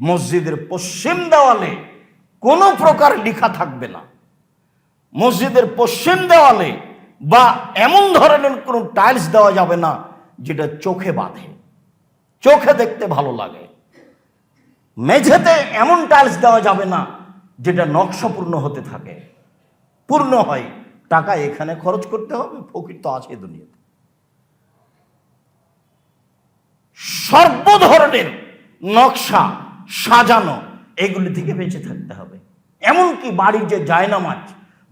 মসজিদের পশ্চিম দেওয়ালে কোনো প্রকার লেখা থাকবে না। মসজিদের পশ্চিম দেওয়ালে বা এমন ধরনের কোনো টাইলস দেওয়া যাবে না, যেটা চোখে বাঁধে। চোখে দেখতে ভালো লাগে। মেঝেতে এমন টাইলস দেওয়া যাবে না, যেটা নকশাপূর্ণ হতে থাকে। পূর্ণ হয়, টাকা এখানে খরচ করতে হবে, ফকির তো আছে দুনিয়াতে। সর্ব ধরনের নকশা সাজানো, এগুলি থেকে বেঁচে থাকতে হবে। এমনকি বাড়ির যে জায়নামাজ,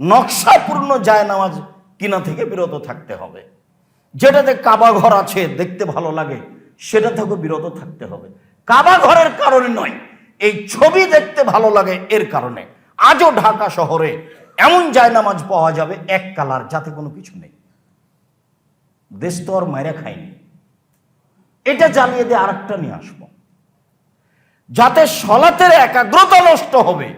নকশাপূর্ণ জায়নামাজ কিনা থেকে বিরত থাকতে হবে। যেটাতে কাবা ঘর আছে, দেখতে ভালো লাগে, সেটা থেকে বিরত থাকতে হবে। কাবা ঘরের কারণে নয়, এই ছবি দেখতে ভালো লাগে এর কারণে। আজও ঢাকা শহরে এমন জায়নামাজ পাওয়া যাবে এক কালার, যাতে কোনো কিছু নেই। দেশ তো আর মেরে খায়নি। এটা জ্বালিয়ে দিয়ে আরেকটা নিয়ে আসব। যাতে সলাতের একাগ্রতা নষ্ট হবে,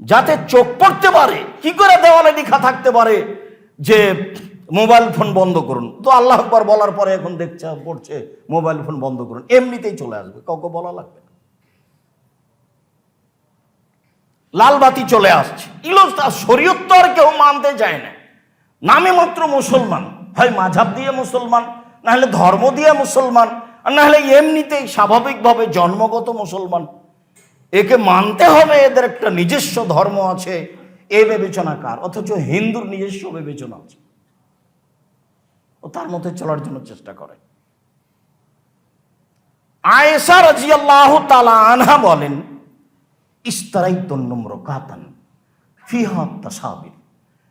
যাতে চোখ পড়তে পারে, কি করে দেওয়ালে লেখা থাকতে পারে, যে মোবাইল ফোন বন্ধ করুন। তো আল্লাহ আকবার বলার পরে এখন দেখছে, পড়ছে, মোবাইল ফোন বন্ধ করুন, এমনিতেই চলে আসবে, কাউকে বলা লাগবে না। লাল বাতি চলে আসছে। ইলো তার শরীয়ত তো আর কেউ মানতে যায় না। নামে মাত্র মুসলমান। হয় মাঝাব দিয়ে মুসলমান, নাহলে ধর্ম দিয়ে মুসলমান। আর না হলে এমনিতেই স্বাভাবিকভাবে জন্মগত মুসলমান। একে মানতে হবে, এদের একটা নিজস্ব ধর্ম আছে এই বিবেচনা কার? অথচ হিন্দুর নিজস্ব বিবেচনা আছে। ও তার মধ্যে চলার জন্য চেষ্টা করে। আয়েশা রাজিয়াল্লাহু তাআলা আনহা বলেন ইস্তারাই কাতান ফিহা তাসাবির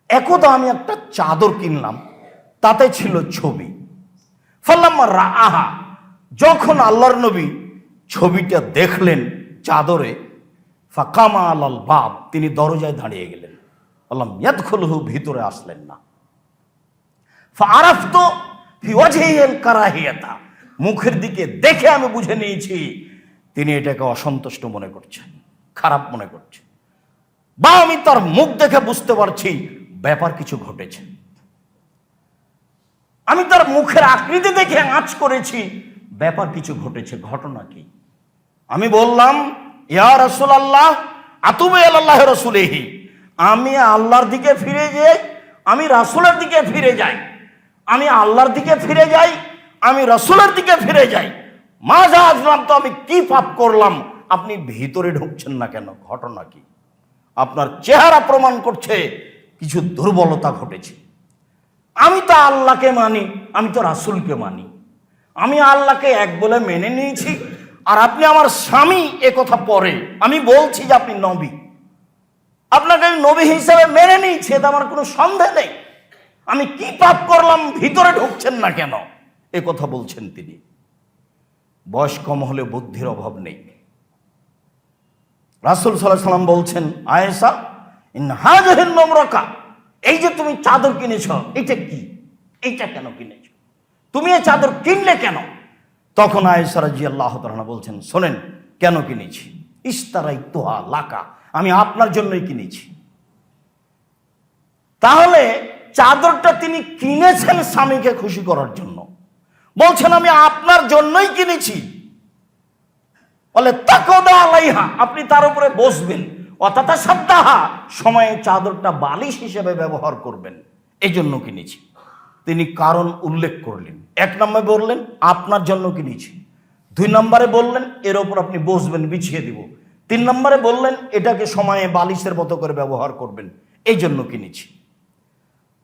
একদা আমি একটা চাদর কিনলাম, তাতে ছিল ছবি। ফাল্লাম্মা রাহা যখন আল্লাহর নবী ছবিটা দেখলেন চাদরে ফাকামা আলাল বাব, তিনি দরজায় দাঁড়িয়ে গেলেন। আল্লাহ ভিতরে আসলেন না। কারাহিয়াতা, মুখের দিকে দেখে আমি বুঝে নিয়েছি, তিনি এটাকে অসন্তুষ্ট মনে করছেন, খারাপ মনে করছেন। বা আমি তার মুখ দেখে বুঝতে পারছি, ব্যাপার কিছু ঘটেছে। আমি তার মুখের আকৃতি দেখে আঁচ করেছি ব্যাপার কিছু ঘটেছে, ঘটনা কি? আমি বললাম, ইয়া রসুল আল্লাহ আতুবে আল্লাহ রসুলেহি। আমি আল্লাহর দিকে ফিরে যাই, আমি রাসুলের দিকে ফিরে যাই। আমি আল্লাহর দিকে ফিরে যাই, আমি রসুলের দিকে ফিরে যাই। মাজা আসলাম তো আমি কি পাপ করলাম? আপনি ভিতরে ঢুকছেন না কেন? ঘটনা কি? আপনার চেহারা প্রমাণ করছে, কিছু দুর্বলতা ঘটেছে। আমি তো আল্লাহকে মানি, আমি তো রাসুলকে মানি। আমি আল্লাহকে এক বলে মেনে নিয়েছি, আর আপনি আমার স্বামী এ কথা পরে। আমি বলছি যে আপনি নবী। আপনাকে আমি নবী হিসেবে মেনে নিয়েছি, এতে আমার কোনো সন্দেহ নেই। আমি কি পাপ করলাম, ভিতরে ঢুকছেন না কেন? এ কথা বলছেন তিনি। বয়স কম হলে বুদ্ধির অভাব নেই। রাসুল সাল্লাহ সাল্লাম বলছেন আয়েসা হাজহিন নম্রকা। এই যে তুমি চাদর কিনেছ এটা কি? এইটা কেন কিনেছ? তুমি এই চাদর কিনলে কেন? তখন আয়েসা রাজি আল্লাহ তাআলা বলছেন, শোনেন, কেন কিনেছি? ইস্তারাই তোহা লাকা, আমি আপনার জন্যই কিনেছি। তাহলে চাদরটা তিনি কিনেছেন স্বামীকে খুশি করার জন্য। বলছেন, আমি আপনার জন্যই কিনেছি। বলে তাকদা আলাইহা, আপনি তার উপরে বসবেন। অতটা সাপ্তাহা সময়ে চাদরটা বালিশ হিসেবে ব্যবহার করবেন। এই জন্য কিনেছি। তিনি কারণ উল্লেখ করলেন। এক নম্বরে বললেন, আপনার জন্য কিনেছি দুই নম্বরে বললেন, এর ওপর আপনি বসবেন, বিছিয়ে দিব। তিন নম্বরে বললেন, এটাকে সময়ে বালিশের মতো করে ব্যবহার করবেন, এই জন্য কিনেছি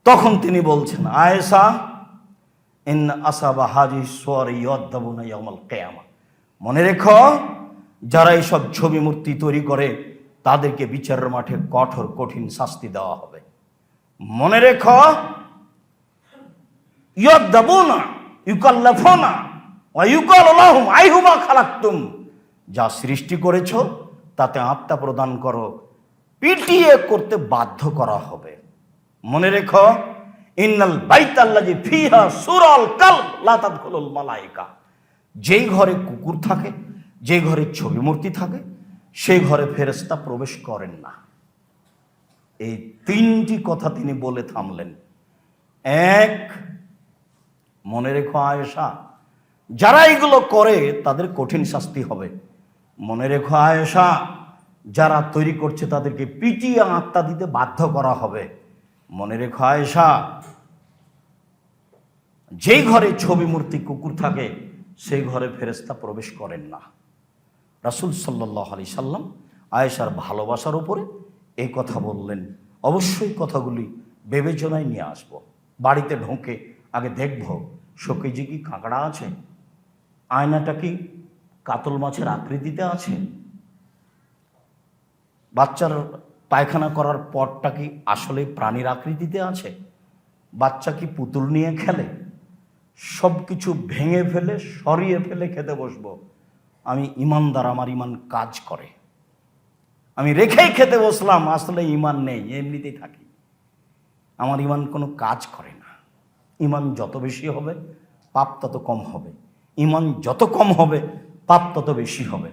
তখন তিনি বলছেন আয়েসা ইন আসাবা হাজি সোয়ার ইয়দ্দাবুনা ইয়ামাল কেয়ামা। মনে রেখো, যারা এইসব ছবি মূর্তি তৈরি করে, তাদেরকে বিচারের মাঠে কঠোর, কঠিন শাস্তি দেওয়া হবে। মনে রেখো ইয়দ্দাবুনা ইউকাল্লাফোনা ইউকাল আল্লাহুম আইহুমা খালাক্তুম। যা সৃষ্টি করেছ, তাতে আত্মা প্রদান করো, পিটিয়ে করতে বাধ্য করা হবে। মনে রেখো, ইন্নাল বাইতাল্লাজি ফিহা সুরাল কাল লাতাদখুলুল মালাইকা। যেই ঘরে কুকুর থাকে যে ঘরে ছবি মূর্তি থাকে, সেই ঘরে ফেরেশতা প্রবেশ করেন না। এই তিনটি কথা তিনি বলে থামলেন। এক মনে রেখো আয়েশা, যারা এগুলো করে তাদের কঠিন শাস্তি হবে। মনে রেখো আয়েশা, যারা তৈরি করছে তাদেরকে পিটিয়ে আত্মা দিতে বাধ্য করা হবে। মনে রেখো আয়েশা, যেই ঘরে ছবি, মূর্তি, কুকুর থাকে, সেই ঘরে ফেরেস্তা প্রবেশ করেন না। রাসুল সাল্লাহ আলি সাল্লাম আয়েশার ভালোবাসার উপরে এই কথা বললেন। অবশ্যই কথাগুলি বিবেচনায় নিয়ে আসব। বাড়িতে ঢোকে আগে দেখব শোকেজে কি কাঁকড়া আছে? আয়নাটা কি কাতল মাছের আকৃতিতে আছে? বাচ্চার পায়খানা করার পরটা কি আসলে প্রাণীর আকৃতিতে আছে? বাচ্চা কি পুতুল নিয়ে খেলে? সব কিছু ভেঙে ফেলে, সরিয়ে ফেলে খেতে বসবো। আমি ইমানদার, আমার ইমান কাজ করে। আমি রেখেই খেতে বসলাম, আসলে ইমান নেই, এমনিতেই থাকি। আমার ইমান কোনো কাজ করে না। ইমান যত বেশি হবে, পাপ তত কম হবে। ইমান যত কম হবে, পাপ তত বেশি হবে।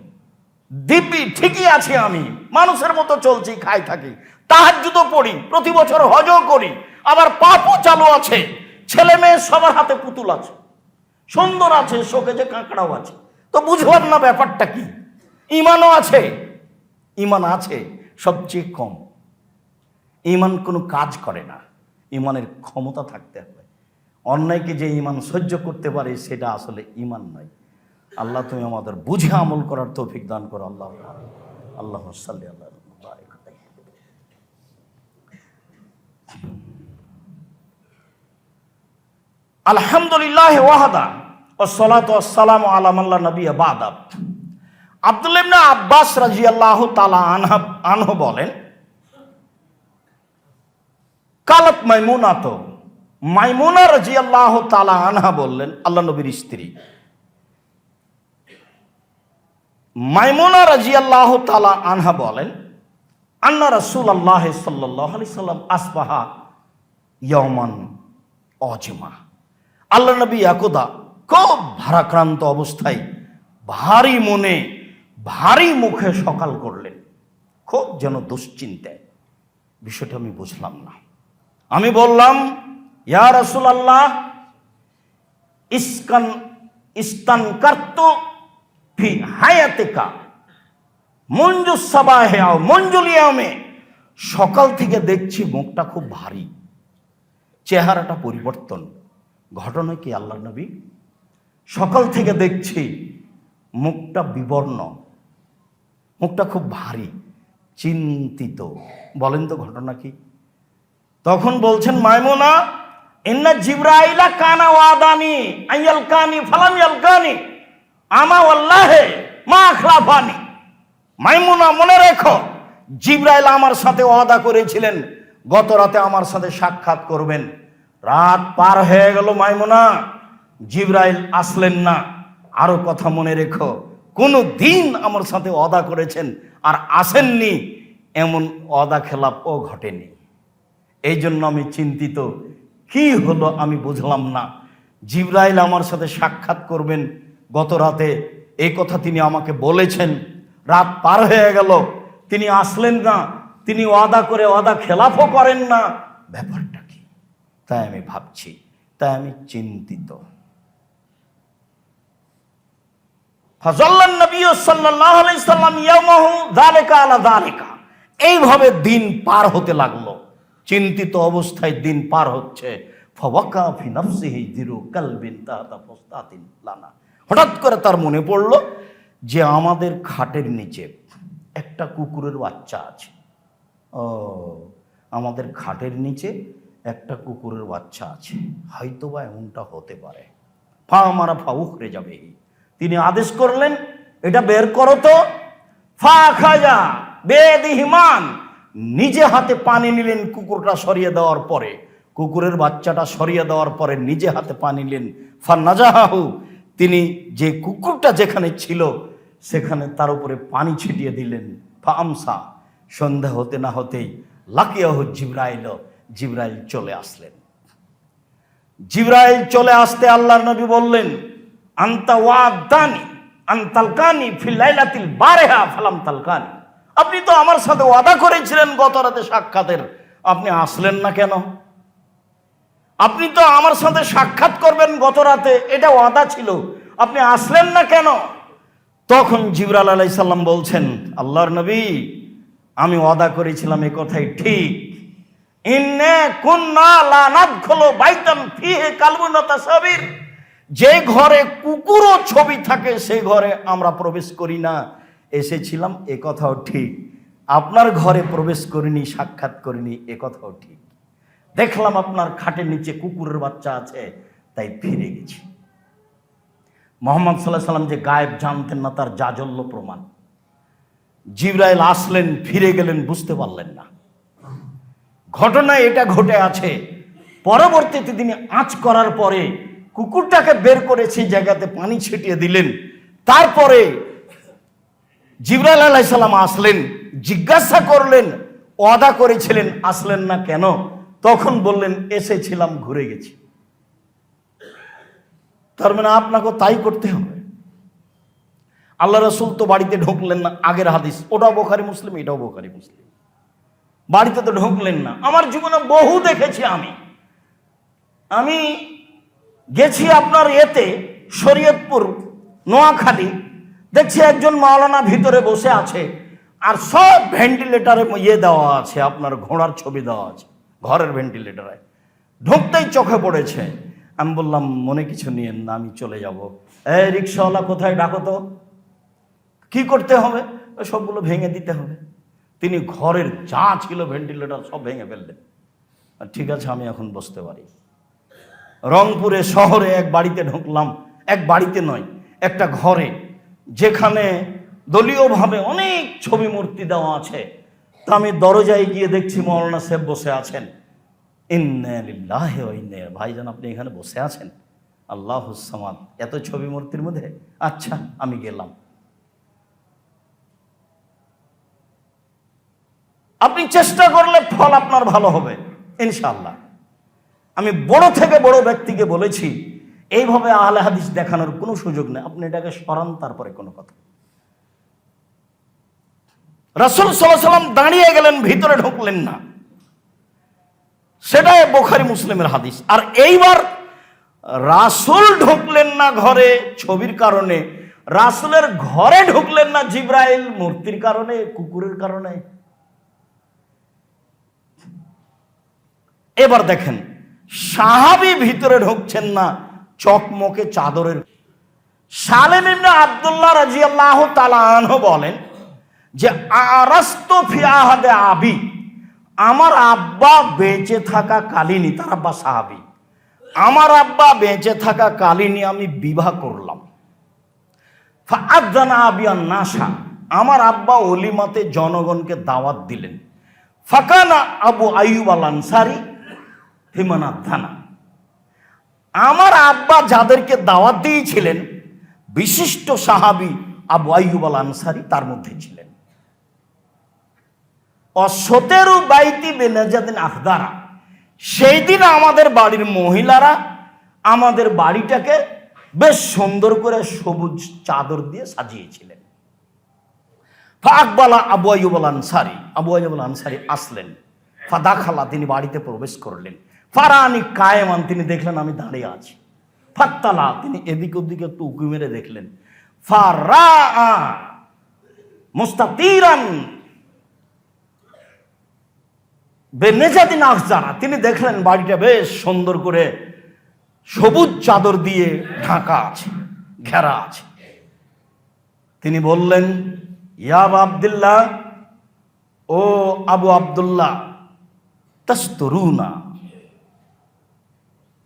দিব্যি ঠিকই আছি আমি, মানুষের মতো চলছি, খাই থাকি তাহার জুতো পড়ি প্রতি বছর হজও করি, আবার পাপও চালু আছে, ছেলে মেয়ে সবার হাতে পুতুল আছে, সুন্দর আছে শোকে যে কাঁকড়াও আছে। তো বুঝলাম না ব্যাপারটা কি? ইমানও আছে, ইমান আছে, সবচেয়ে কম। ইমান কোনো কাজ করে না, ইমানের ক্ষমতা থাকতে হবে। অন্যায়কে যে ইমান সহ্য করতে পারে, সেটা আসলে ইমান নয় আল্লাহ তুমি আমাদের বুঝে আমল করার তৌফিক দান করো, আল্লাহ আল্লাহ সাল্লি আল্লাহ। আলহামদুলিল্লাহ ওয়াহাদা ও সলাত সালাম আলাম আল্লাহ নবী বাদাব আব্দুল ইবনে আব্বাস রাজিয়াল্লাহু তাআলা আনহা, আনহু বলেন, কালত মাইমুনা তো মাইমুনা রাজিয়াল্লাহু তাআলা আনহা বললেন, আল্লাহ নবীর স্ত্রী। মাইমুনা রাজিয়াল্লাহু তালা আনহা বলেন, আন্না রাসূলুল্লাহ সাল্লাল্লাহু আলাইহি সাল্লাম আসবাহা ইয়ামান অজমা। আল্লাহ নবী একদা খুব ভারাক্রান্ত অবস্থায় ভারী মনে, ভারী মুখে সকাল করলেন। খুব যেন দুশ্চিন্তায়। বিষয়টা আমি বুঝলাম না। আমি বললাম ইয়া রসুল আল্লাহ ইস্কান ইস্তান কার্ত ফি হায়াতেকা মঞ্জু সাবাহে আও মঞ্জুলিয়ামে সকাল থেকে দেখছি মুখটা খুব ভারী। চেহারাটা পরিবর্তন। ঘটনা কি আল্লাহ নবী? সকাল থেকে দেখছি মুখটা বিবর্ণ। মুখটা খুব ভারী, চিন্তিত। বলেন তো ঘটনা কি? তখন বলছেন, মাইমুনা ইন্না জিব্রাইলা কানা ওয়াদানি, আইয়াল কানি, ফালাম ইয়ালকানি আমা ওয়াল্লাহে, মা আখলাফানি। মাইমুনা, মনে রেখো, জিব্রাইল আমার সাথে ওয়াদা করেছিলেন, গত রাতে আমার সাথে সাক্ষাৎ করবেন। রাত পার হয়ে গেল মাইমুনা, জিব্রাইল আসলেন না। আরও কথা মনে রেখো, কোনো দিন আমার সাথে অদা করেছেন আর আসেননি, এমন অদা খেলাপ ও ঘটেনি। এই জন্য আমি চিন্তিত কি হলো আমি বুঝলাম না। জিব্রাইল আমার সাথে সাক্ষাৎ করবেন। গত রাতে এই কথা তিনি আমাকে বলেছেন। রাত পার হয়ে গেল। তিনি আসলেন না। তিনি ওয়াদা করে ওয়াদা খেলাফও করেন না। ব্যাপারটা কি? তাই আমি ভাবছি, তাই আমি চিন্তিত। এইভাবে দিন পার হতে লাগল। চিন্তিত অবস্থায় দিন পার হচ্ছে। হঠাৎ করে তার মনে পড়ল যে আমাদের খাটের নিচে একটা কুকুরের বাচ্চা আছে। ও, আমাদের খাটের নিচে একটা কুকুরের বাচ্চা আছে। হয়তো বা এমনটা হতে পারে। ফা আমারা ফা উখরে যাবে তিনি আদেশ করলেন, এটা বের করো তো। ফা খাজা বেদিহিমান। নিজে হাতে পানি নিলেন কুকুরটা সরিয়ে দেওয়ার পরে, কুকুরের বাচ্চাটা সরিয়ে দেওয়ার পরে নিজে হাতে পানি নিলেন। ফা নাজাহাহু তিনি যে কুকুরটা যেখানে ছিল, সেখানে তার উপরে পানি ছিটিয়ে দিলেন। ফামসা সন্ধ্যা হতে না হতেই লাকিয়াহ জিব্রাইল জিব্রাইল চলে আসলেন। জিব্রাইল চলে আসতে আল্লাহর নবী বললেন, আন্তা ওয়াদানি আন্তালকানি ফিল্লাইলাতিল বারেহা, ফালাম তালকানি। আপনি তো আমার সাথে ওয়াদা করেছিলেন গত রাতে সাক্ষাতের। আপনি আসলেন না কেন? আপনি তো আমার সাথে সাক্ষাৎ করবেন গত রাতে, এটা ওয়াদা ছিল। আপনি আসলেন না কেন? তখন জিবরাল আলাইসাল্লাম বলছেন, আল্লাহর নবী, আমি ওয়াদা করেছিলাম এ কথাই ঠিক। ইন্নে কুন্না লা নাদখুলু বাইতান ফিহি কালবুন তাসাবির। যে ঘরে কুকুরও ছবি থাকে সেই ঘরে আমরা প্রবেশ করি না। এসেছিলাম, এ কথাও ঠিক। আপনার ঘরে প্রবেশ করিনি, সাক্ষাৎ করিনি, এ কথাও ঠিক। দেখলাম আপনার খাটের নিচে কুকুরের বাচ্চা আছে, তাই ফিরে গেছি। মোহাম্মদ সাল্লাহ সাল্লাম যে গায়েব জানতেন না, তার জাজল্য প্রমাণ। জিব্রাইল আসলেন, ফিরে গেলেন, বুঝতে পারলেন না। ঘটনা এটা ঘটে আছে। পরবর্তীতে তিনি আঁচ করার পরে কুকুরটাকে বের করে সেই জায়গাতে পানি ছিটিয়ে দিলেন। তারপরে জিব্রাইল আলাইসাল্লাম আসলেন, জিজ্ঞাসা করলেন, ওয়াদা করেছিলেন, আসলেন না কেন? তখন বললেন, এসেছিলাম, ঘুরে গেছি। তার মানে আপনাকে তাই করতে হবে। আল্লাহ রসুল তো বাড়িতে ঢুকলেন না, আগের হাদিস, ওটাও বোখারি মুসলিম, এটাও বোখারি মুসলিম। বাড়িতে তো ঢুকলেন না, আমার জীবনে বহু দেখেছি আমি। আমি গেছি আপনার এতে শরীয়তপুর, নোয়াখালী দেখছি একজন মাওলানা ভিতরে বসে আছে, আর সব ভেন্টিলেটারে ইয়ে দেওয়া আছে, আপনার ঘোড়ার ছবি দেওয়া আছে, ঘরের ভেন্টিলেটারে ঢুকতেই চোখে পড়েছে। আমি বললাম, মনে কিছু নিয়েন না, আমি চলে যাব। এই রিক্সাওয়ালা, কোথায়? ডাকো তো। কি করতে হবে? সবগুলো ভেঙে দিতে হবে। তিনি ঘরের যা ছিল ভেন্টিলেটর সব ভেঙে ফেললেন। ঠিক আছে, আমি এখন বসতে পারি। রংপুরে শহরে এক বাড়িতে ঢুকলাম, এক বাড়িতে নয়, একটা ঘরে। যেখানে দলীয়ভাবে অনেক ছবি মূর্তি দেওয়া আছে, তা আমি দরজায় গিয়ে দেখছি মৌলানা সাহেব বসে আছেন। ইন্নালিল্লাহ ভাইজান আপনি এখানে বসে আছেন? আল্লাহ সামাদ, এত ছবি মূর্তির মধ্যে? আচ্ছা আমি গেলাম। আপনি চেষ্টা করলে ফল আপনার ভালো হবে ইনশাল্লাহ আমি বড় থেকে বড় ব্যক্তিকে বলেছি এইভাবে আহলে হাদিস দেখানোর কোনো সুযোগ নেই। আপনি এটাকে সরান তারপরে কোনো কথা। রাসুল সাল্লাম দাঁড়িয়ে গেলেন, ভিতরে ঢুকলেন না। সেটাই বোখারি মুসলিমের হাদিস। আর এইবার রাসুল ঢুকলেন না ঘরে ছবির কারণে, রাসুলের ঘরে ঢুকলেন না জিব্রাইল, মূর্তির কারণে, কুকুরের কারণে। এবার দেখেন, সাহাবি ভিতরে ঢুকছেন না চকমকে চাদরের সালেম ইবনে আব্দুল্লাহ রাজিয়াল্লাহ তালাহ বলেন যে, আরাস্ত ফিয়াহাদে আবি, আমার আব্বা বেঁচে থাকা কালিনী তার আব্বা সাহাবি, আমার আব্বা বেঁচে থাকা কালিনী আমি বিবাহ করলাম। ফাআদানা আবিয়ান নাসা আমার আব্বা অলিমাতে জনগণকে দাওয়াত দিলেন। ফাকানা আবু আইয়ুব আল আনসারি হিমানা থানা আমার আব্বা যাদেরকে দাওয়াত দিয়েছিলেন, বিশিষ্ট সাহাবি আবু আইয়ুব আল আনসারি তার মধ্যে ছিলেন। অসতেরু বাইতি বেনাজাদিন আখদারা সেই দিন আমাদের বাড়ির মহিলারা আমাদের বাড়িটাকে বেশ সুন্দর করে সবুজ চাদর দিয়ে সাজিয়েছিলেন। ফাকবালা আবু আইয়ুব আল আনসারি আবু আইয়ুব আল আনসারি আসলেন ফাদাখালা তিনি বাড়িতে প্রবেশ করলেন। ফারানি কায়েমান, তিনি দেখলেন আমি দাঁড়িয়ে আছি। ফাত্তালা, তিনি এদিক ওদিক একটু উঁকি মেরে দেখলেন। বেনেজাদিন আফজারা তিনি দেখলেন বাড়িটা বেশ সুন্দর করে সবুজ চাদর দিয়ে ঢাকা আছে, ঘেরা আছে। তিনি বললেন ইয়াব আবদুল্লাহ, ও আবু আবদুল্লাহ, তস্তরুনা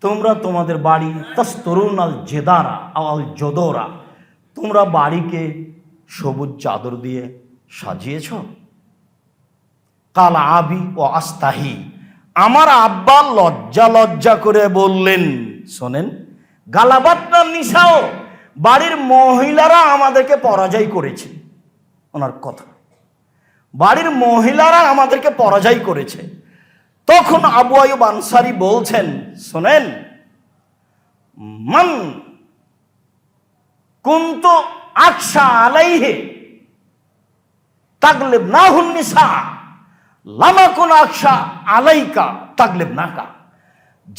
তোমরা তোমাদের বাড়ি তস্তরুন আল জেদারা আল জদোরা। তোমরা বাড়িকে সবুজ চাদর দিয়ে সাজিয়েছ? কাল আবি ও আস্তাহি, আমার আব্বা লজ্জা লজ্জা করে বললেন, শোনেন গালাবাতনা নিশাও, বাড়ির মহিলারা আমাদেরকে পরাজয় করেছে। ওনার কথা, বাড়ির মহিলারা আমাদেরকে পরাজয় করেছে। তখন আবু আয়ুব আনসারি বলছেন, শোনেন, মান কুন্ত আকশা আলাইহে তাগলেব না হুন্নিসা লামা কোন আকশা আলাইকা তাগলেব নাকা।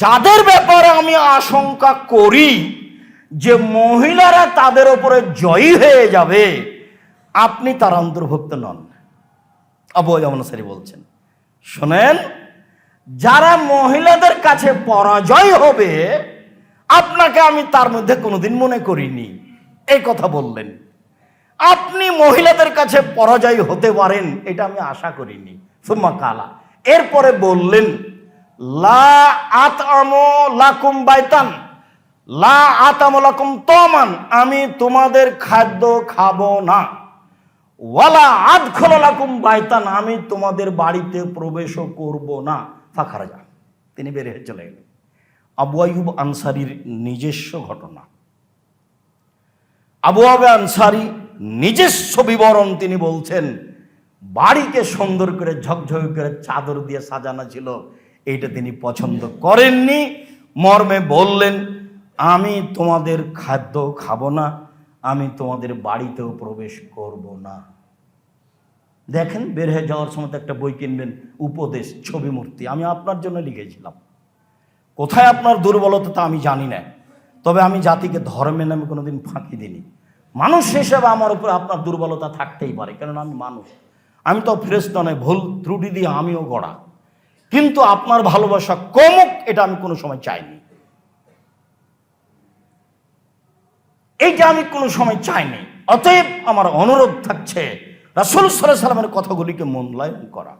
যাদের ব্যাপারে আমি আশঙ্কা করি যে মহিলারা তাদের উপরে জয়ী হয়ে যাবে, আপনি তার অন্তর্ভুক্ত নন। আবু জামনাসারি বলছেন, শোনেন যারা মহিলাদের কাছে পরাজয় হবে, আপনাকে আমি তার মধ্যে কোনোদিন মনে করিনি। এই কথা বললেন। আপনি মহিলাদের কাছে পরাজয় হতে পারেন, এটা আমি আশা করিনি। সুম্মা কালা। এরপরে বললেন, লা আতআমু লাকুম বাইতান, লা আতামু লাকুম তমান, আমি তোমাদের খাদ্য খাব না। ওয়ালা আদখল লাকুম বাইতান, আমি তোমাদের বাড়িতে প্রবেশও করব না। ফাঁকারা যা তিনি বের হয়ে চলে গেলেন। আবু আইয়ুব আনসারির নিজস্ব ঘটনা। আবু আবে আনসারি নিজস্ব বিবরণ তিনি বলছেন, বাড়িকে সুন্দর করে ঝকঝক করে চাদর দিয়ে সাজানো ছিল, এইটা তিনি পছন্দ করেননি। মর্মে বললেন, আমি তোমাদের খাদ্য খাব না, আমি তোমাদের বাড়িতেও প্রবেশ করব না। দেখেন বের হয়ে যাওয়ার সময় একটা বই কিনবেন, উপদেশ, ছবি মূর্তি। আমি আপনার জন্য লিখেছিলাম। কোথায় আপনার দুর্বলতা তা আমি জানি না। তবে আমি জাতিকে ধর্মে নামে কোনোদিন ফাঁকি দিইনি। মানুষ হিসেবে আমার উপরে আপনার দুর্বলতা থাকতেই পারে, কেননা আমি মানুষ। আমি তো ফ্রেস্ত নয় ভুল ত্রুটি দিয়ে আমিও গড়া। কিন্তু আপনার ভালোবাসা কমুক, এটা আমি কোনো সময় চাইনি। এইটা আমি কোনো সময় চাইনি। অতএব আমার অনুরোধ থাকছে রাসুল সাল্লাহ সাল্লামের কথাগুলিকে মূল্যায়ন করা।